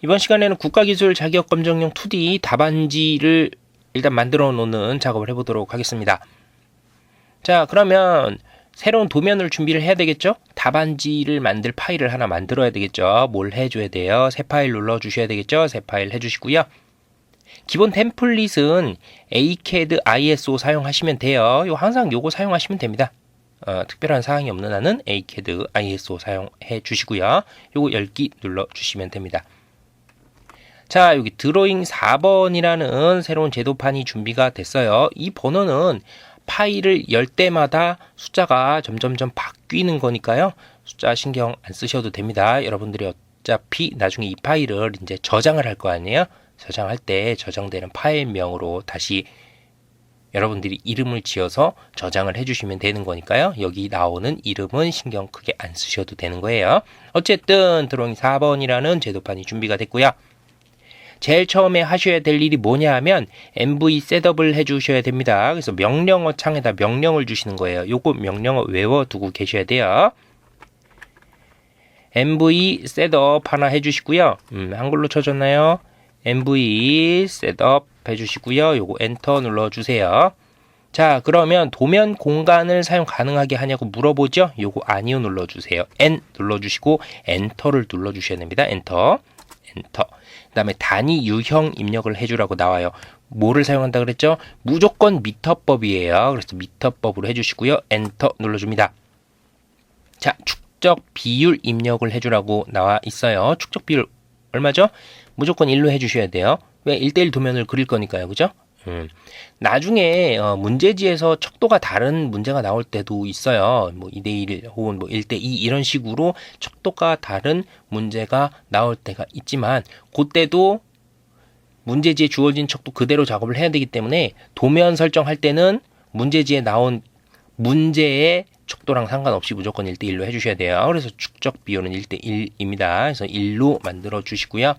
이번 시간에는 국가기술 자격검정용 2D 답안지를 일단 만들어 놓는 작업을 해보도록 하겠습니다. 자, 그러면 새로운 도면을 준비를 해야 되겠죠? 답안지를 만들 파일을 하나 만들어야 되겠죠? 뭘 해줘야 돼요? 새 파일 눌러주셔야 되겠죠? 새 파일 해주시고요. 기본 템플릿은 ACAD ISO 사용하시면 돼요. 요 항상 요거 사용하시면 됩니다. 어, 특별한 사항이 없는 한은 ACAD ISO 사용해 주시고요. 요거 열기 눌러 주시면 됩니다. 자, 여기 드로잉 4번이라는 새로운 제도판이 준비가 됐어요. 이 번호는 파일을 열 때마다 숫자가 점점점 바뀌는 거니까요. 숫자 신경 안 쓰셔도 됩니다. 여러분들이 어차피 나중에 이 파일을 이제 저장을 할 거 아니에요? 저장할 때 저장되는 파일명으로 다시 여러분들이 이름을 지어서 저장을 해주시면 되는 거니까요. 여기 나오는 이름은 신경 크게 안 쓰셔도 되는 거예요. 어쨌든 드로잉 4번이라는 제도판이 준비가 됐고요. 제일 처음에 하셔야 될 일이 뭐냐 하면 MV 셋업을 해주셔야 됩니다. 그래서 명령어 창에다 명령을 주시는 거예요. 요거 명령어 외워두고 계셔야 돼요. MV 셋업 하나 해주시고요. 음, 한글로 쳐줬나요? MV 셋업 해주시고요. 요거 엔터 눌러주세요. 자, 그러면 도면 공간을 사용 가능하게 하냐고 물어보죠? 요거 아니요 눌러주세요. N 눌러주시고 엔터를 눌러주셔야 됩니다. 엔터. 엔터. 그 다음에 단위 유형 입력을 해주라고 나와요. 뭐를 사용한다 그랬죠? 무조건 미터법이에요. 그래서 미터법으로 해주시고요. 엔터 눌러줍니다. 자, 축적 비율 입력을 해주라고 나와 있어요. 축적 비율 얼마죠? 무조건 1로 해주셔야 돼요. 왜 1대1 도면을 그릴 거니까요. 그죠? 음. 나중에 어, 문제지에서 척도가 다른 문제가 나올 때도 있어요. 뭐 2대1 혹은 뭐 1대2 이런 식으로 척도가 다른 문제가 나올 때가 있지만 그때도 문제지에 주어진 척도 그대로 작업을 해야 되기 때문에 도면 설정할 때는 문제지에 나온 문제의 척도랑 상관없이 무조건 1대1로 해주셔야 돼요. 그래서 축적 비율은 1대1입니다. 그래서 1로 만들어 주시고요.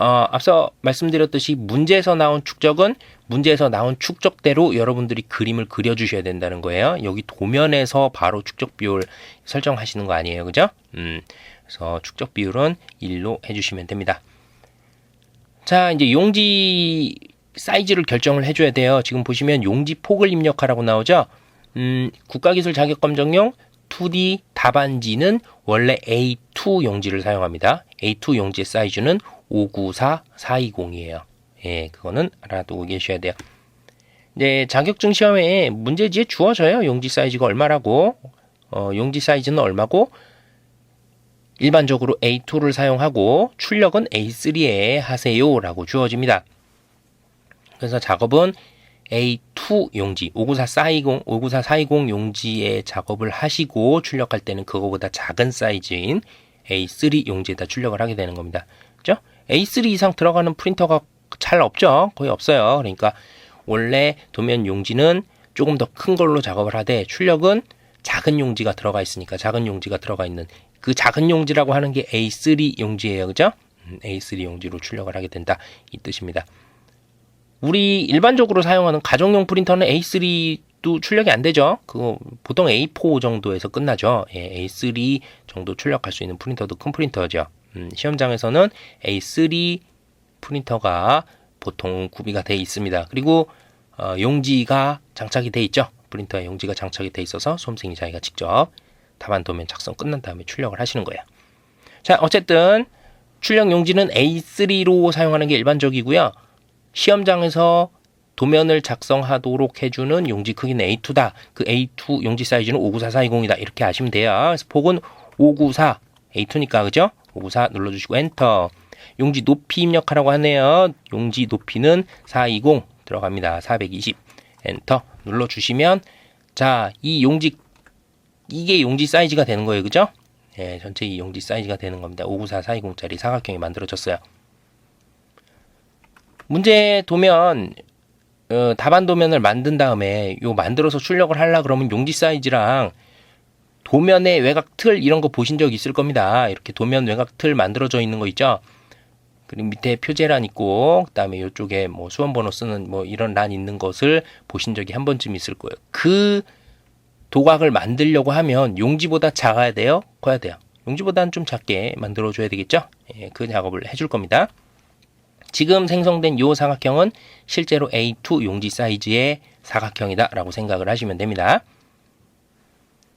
어, 앞서 말씀드렸듯이 문제에서 나온 축적은 문제에서 나온 축적대로 여러분들이 그림을 그려주셔야 된다는 거예요. 여기 도면에서 바로 축적 비율 설정하시는 거 아니에요. 그죠? 음, 그래서 축적 비율은 1로 해주시면 됩니다. 자, 이제 용지 사이즈를 결정을 해줘야 돼요. 지금 보시면 용지 폭을 입력하라고 나오죠? 음, 국가기술 자격검정용 2D 답안지는 원래 A2 용지를 사용합니다. A2 용지의 사이즈는 594 420이에요. 예, 그거는 알아두고 계셔야 돼요. 이제 자격증 시험에 문제지에 주어져요. 용지 사이즈가 얼마라고. 어, 용지 사이즈는 얼마고 일반적으로 A2를 사용하고 출력은 A3에 하세요라고 주어집니다. 그래서 작업은 A2 용지 594 420 594 420 용지에 작업을 하시고 출력할 때는 그거보다 작은 사이즈인 A3 용지에다 출력을 하게 되는 겁니다. 그죠? A3 이상 들어가는 프린터가 잘 없죠. 거의 없어요. 그러니까 원래 도면 용지는 조금 더 큰 걸로 작업을 하되 출력은 작은 용지가 들어가 있으니까 작은 용지가 들어가 있는 그 작은 용지라고 하는 게 A3 용지예요. 그죠? 음, A3 용지로 출력을 하게 된다. 이 뜻입니다. 우리 일반적으로 사용하는 가정용 프린터는 A3도 출력이 안 되죠. 그거 보통 A4 정도에서 끝나죠. 예, A3 정도 출력할 수 있는 프린터도 큰 프린터죠. 음, 시험장에서는 A3 프린터가 보통 구비가 되어 있습니다. 그리고 어, 용지가 장착이 되어 있죠. 프린터에 용지가 장착이 되어 있어서 수험생이 자기가 직접 답안 도면 작성 끝난 다음에 출력을 하시는 거예요. 자, 어쨌든 출력 용지는 A3로 사용하는 게 일반적이고요. 시험장에서 도면을 작성하도록 해주는 용지 크기는 A2다. 그 A2 용지 사이즈는 594420이다. 이렇게 아시면 돼요. 그래서 폭은 594 A2니까 그죠? 594 눌러주시고 엔터. 용지 높이 입력하라고 하네요. 용지 높이는 420 들어갑니다. 420 엔터 눌러주시면 자 이 용지 이게 용지 사이즈가 되는 거예요. 그죠? 예, 전체 이 용지 사이즈가 되는 겁니다. 594 420짜리 사각형이 만들어졌어요. 문제 도면 어, 답안 도면을 만든 다음에 요 만들어서 출력을 하려 그러면 용지 사이즈랑 도면의 외곽 틀 이런 거 보신 적 있을 겁니다. 이렇게 도면 외곽 틀 만들어져 있는 거 있죠. 그리고 밑에 표제란 있고 그다음에 이쪽에 뭐 수험 번호 쓰는 뭐 이런 란 있는 것을 보신 적이 한 번쯤 있을 거예요. 그 도각을 만들려고 하면 용지보다 작아야 돼요? 커야 돼요? 용지보다는 좀 작게 만들어 줘야 되겠죠? 예, 그 작업을 해줄 겁니다. 지금 생성된 요 사각형은 실제로 A2 용지 사이즈의 사각형이다라고 생각을 하시면 됩니다.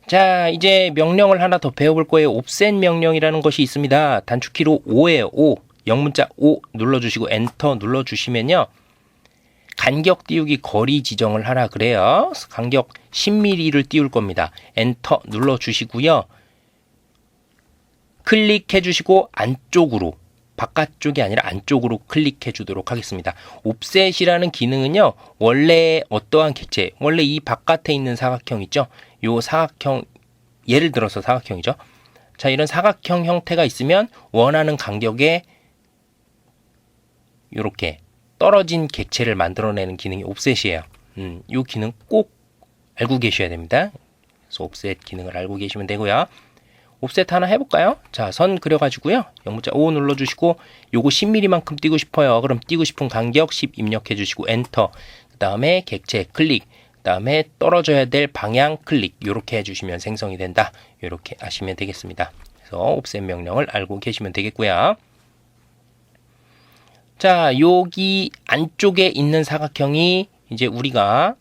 자, 이제 명령을 하나 더 배워볼 거예요. 옵셋 명령이라는 것이 있습니다. 단축키로 5에요. 5. 영문자 5 눌러주시고 엔터 눌러주시면요. 간격 띄우기 거리 지정을 하라 그래요. 간격 10mm를 띄울 겁니다. 엔터 눌러주시고요. 클릭해 주시고 안쪽으로 바깥쪽이 아니라 안쪽으로 클릭해 주도록 하겠습니다. 옵셋이라는 기능은요. 원래 어떠한 객체, 원래 이 바깥에 있는 사각형 있죠? 요 사각형 예를 들어서 사각형이죠. 자, 이런 사각형 형태가 있으면 원하는 간격에 이렇게 떨어진 객체를 만들어내는 기능이 옵셋이에요. 음, 이 기능 꼭 알고 계셔야 됩니다. 그래서 옵셋 기능을 알고 계시면 되고요. 옵셋 하나 해볼까요? 자, 선 그려가지고요. 영문자 5 눌러주시고 요거 10mm만큼 띄고 싶어요. 그럼 띄고 싶은 간격 10 입력해주시고 엔터. 그 다음에 객체 클릭. 그 다음에 떨어져야 될 방향 클릭. 요렇게 해주시면 생성이 된다. 요렇게 하시면 되겠습니다. 그래서 옵셋 명령을 알고 계시면 되겠고요. 자, 여기 안쪽에 있는 사각형이 이제 우리가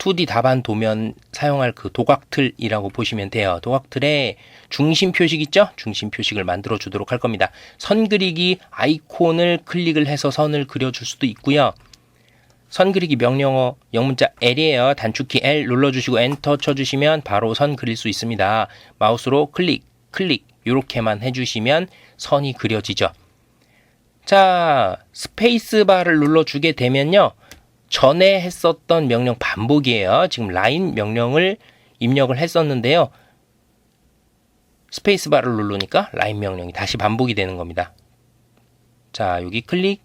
2D 답안 도면 사용할 그 도각틀이라고 보시면 돼요. 도각틀에 중심 표식 있죠? 중심 표식을 만들어 주도록 할 겁니다. 선 그리기 아이콘을 클릭을 해서 선을 그려 줄 수도 있고요. 선 그리기 명령어 영문자 L이에요. 단축키 L 눌러 주시고 엔터 쳐 주시면 바로 선 그릴 수 있습니다. 마우스로 클릭, 클릭 이렇게만 해 주시면 선이 그려지죠. 자, 스페이스 바를 눌러 주게 되면요. 전에 했었던 명령 반복이에요. 지금 라인 명령을 입력을 했었는데요. 스페이스바를 누르니까 라인 명령이 다시 반복이 되는 겁니다. 자, 여기 클릭,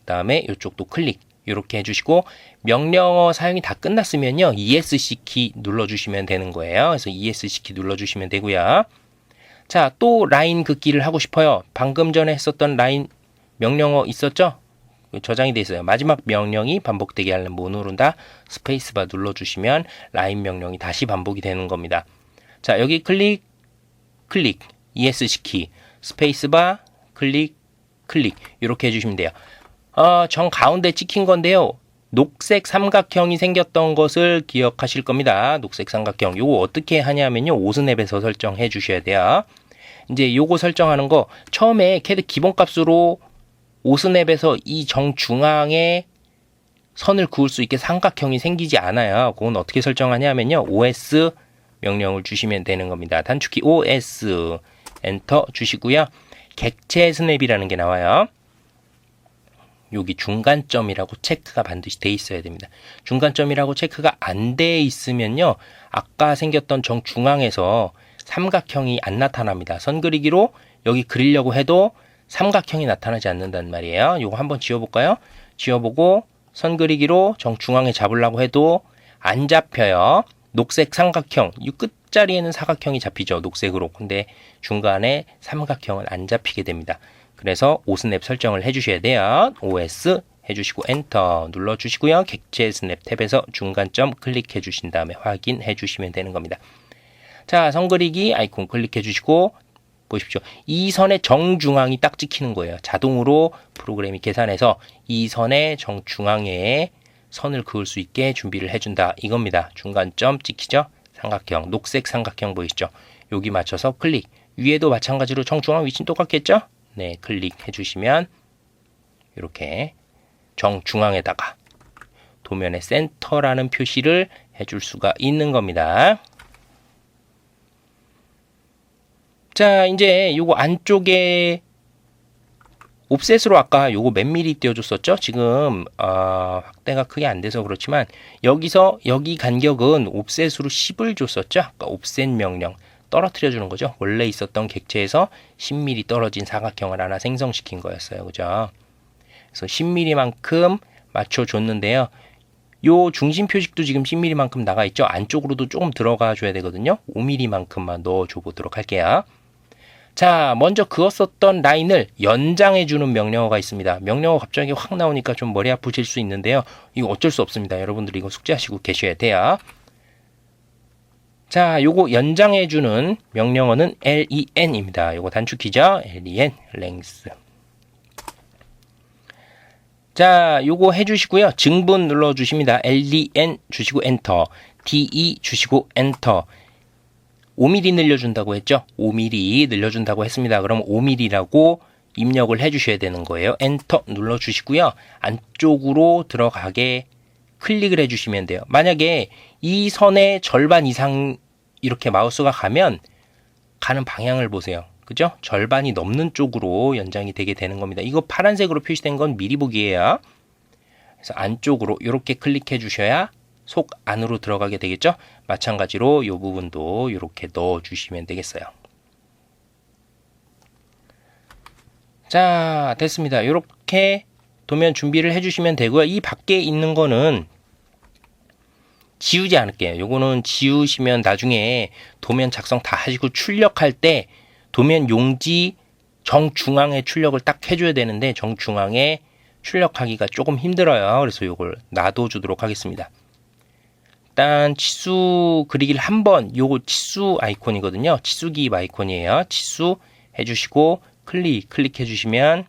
그 다음에 이쪽도 클릭. 이렇게 해주시고 명령어 사용이 다 끝났으면요. ESC 키 눌러주시면 되는 거예요. 그래서 ESC 키 눌러주시면 되고요. 자, 또 라인 긋기를 하고 싶어요. 방금 전에 했었던 라인 명령어 있었죠? 저장이 돼 있어요. 마지막 명령이 반복되게 하려면 뭐 누른다? 스페이스바 눌러주시면 라인 명령이 다시 반복이 되는 겁니다. 자, 여기 클릭, 클릭, ESC 키, 스페이스바, 클릭, 클릭 이렇게 해주시면 돼요. 어, 정 가운데 찍힌 건데요. 녹색 삼각형이 생겼던 것을 기억하실 겁니다. 녹색 삼각형. 요거 어떻게 하냐면요. 오스냅에서 설정해 주셔야 돼요. 이제 요거 설정하는 거 처음에 캐드 기본값으로 오스냅에서 이 정중앙에 선을 그을 수 있게 삼각형이 생기지 않아요. 그건 어떻게 설정하냐면요. OS 명령을 주시면 되는 겁니다. 단축키 OS 엔터 주시고요. 객체 스냅이라는 게 나와요. 여기 중간점이라고 체크가 반드시 돼 있어야 됩니다. 중간점이라고 체크가 안 돼 있으면요. 아까 생겼던 정중앙에서 삼각형이 안 나타납니다. 선 그리기로 여기 그리려고 해도 삼각형이 나타나지 않는단 말이에요. 요거 한번 지워볼까요? 지워보고 선 그리기로 정 중앙에 잡으려고 해도 안 잡혀요. 녹색 삼각형, 이 끝자리에는 사각형이 잡히죠. 녹색으로. 근데 중간에 삼각형은 안 잡히게 됩니다. 그래서 오스냅 설정을 해주셔야 돼요. OS 해주시고 엔터 눌러주시고요. 객체 스냅 탭에서 중간점 클릭해 주신 다음에 확인해 주시면 되는 겁니다. 자, 선 그리기 아이콘 클릭해 주시고 보십시오. 이 선의 정중앙이 딱 찍히는 거예요. 자동으로 프로그램이 계산해서 이 선의 정중앙에 선을 그을 수 있게 준비를 해준다. 이겁니다. 중간점 찍히죠? 삼각형, 녹색 삼각형 보이시죠? 여기 맞춰서 클릭. 위에도 마찬가지로 정중앙 위치는 똑같겠죠? 네, 클릭해 주시면 이렇게 정중앙에다가 도면의 센터라는 표시를 해줄 수가 있는 겁니다. 자, 이제 요거 안쪽에 옵셋으로 아까 요거 몇 미리 띄워줬었죠? 지금 어, 확대가 크게 안 돼서 그렇지만 여기서 여기 간격은 옵셋으로 10을 줬었죠? 아까 옵셋 명령 떨어뜨려 주는 거죠. 원래 있었던 객체에서 10mm 떨어진 사각형을 하나 생성시킨 거였어요. 그죠? 그래서 10mm만큼 맞춰 줬는데요. 요 중심 표식도 지금 10mm만큼 나가 있죠. 안쪽으로도 조금 들어가 줘야 되거든요. 5mm만큼만 넣어 줘 보도록 할게요. 자, 먼저 그었었던 라인을 연장해 주는 명령어가 있습니다. 명령어 갑자기 확 나오니까 좀 머리 아프실 수 있는데요. 이거 어쩔 수 없습니다. 여러분들이 이거 숙지하시고 계셔야 돼요. 자, 요거 연장해 주는 명령어는 len 입니다. 요거 단축키죠? len, length. 자, 요거 해 주시고요. 증분 눌러 주십니다. len 주시고 엔터, de 주시고 엔터. 5mm 늘려준다고 했죠? 5mm 늘려준다고 했습니다. 그럼 5mm라고 입력을 해주셔야 되는 거예요. 엔터 눌러주시고요. 안쪽으로 들어가게 클릭을 해주시면 돼요. 만약에 이 선의 절반 이상 이렇게 마우스가 가면 가는 방향을 보세요. 그죠? 절반이 넘는 쪽으로 연장이 되게 되는 겁니다. 이거 파란색으로 표시된 건 미리 보기예요. 그래서 안쪽으로 이렇게 클릭해 주셔야 속 안으로 들어가게 되겠죠? 마찬가지로 이 부분도 이렇게 넣어 주시면 되겠어요. 자, 됐습니다. 이렇게 도면 준비를 해주시면 되고요. 이 밖에 있는 거는 지우지 않을게요. 요거는 지우시면 나중에 도면 작성 다 하시고 출력할 때 도면 용지 정중앙에 출력을 딱 해줘야 되는데 정중앙에 출력하기가 조금 힘들어요. 그래서 요걸 놔둬주도록 하겠습니다. 일단 치수 그리기를 한 번 요거 치수 아이콘이거든요. 치수기 아이콘이에요. 치수 해주시고 클릭 클릭해 주시면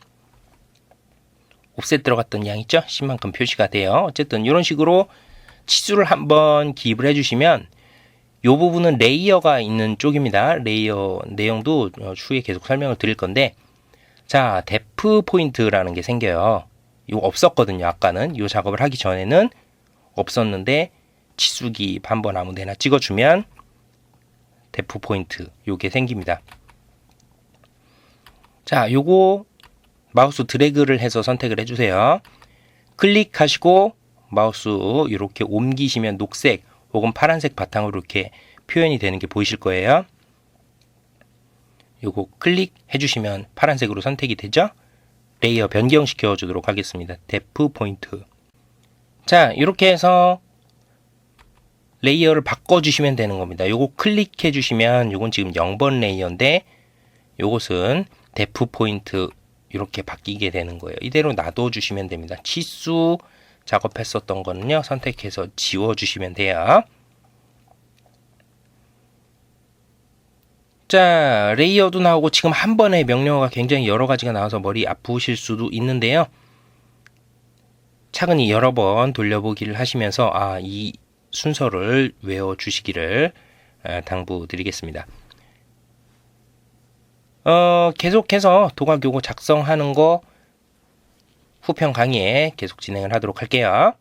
옵셋 들어갔던 양 있죠? 10만큼 표시가 돼요. 어쨌든 이런 식으로 치수를 한번 기입을 해주시면 이 부분은 레이어가 있는 쪽입니다. 레이어 내용도 어, 추후에 계속 설명을 드릴 건데 자 데프 포인트라는 게 생겨요. 이거 없었거든요. 아까는 이 작업을 하기 전에는 없었는데 치수기 한번 아무데나 찍어주면 데프 포인트 요게 생깁니다. 자 요거 마우스 드래그를 해서 선택을 해주세요. 클릭하시고 마우스 이렇게 옮기시면 녹색 혹은 파란색 바탕으로 이렇게 표현이 되는 게 보이실 거예요. 요거 클릭해 주시면 파란색으로 선택이 되죠? 레이어 변경시켜 주도록 하겠습니다. 데프 포인트. 자, 이렇게 해서 레이어를 바꿔 주시면 되는 겁니다. 요거 클릭해 주시면 요건 지금 0번 레이어인데 요것은 데프 포인트 이렇게 바뀌게 되는 거예요. 이대로 놔둬 주시면 됩니다. 치수 작업했었던 거는요. 선택해서 지워 주시면 돼요. 자, 레이어도 나오고 지금 한 번에 명령어가 굉장히 여러 가지가 나와서 머리 아프실 수도 있는데요. 차근히 여러 번 돌려보기를 하시면서 아, 이 순서를 외워 주시기를 당부드리겠습니다. 어, 계속해서 도각 요거 작성하는 거 후평 강의에 계속 진행을 하도록 할게요.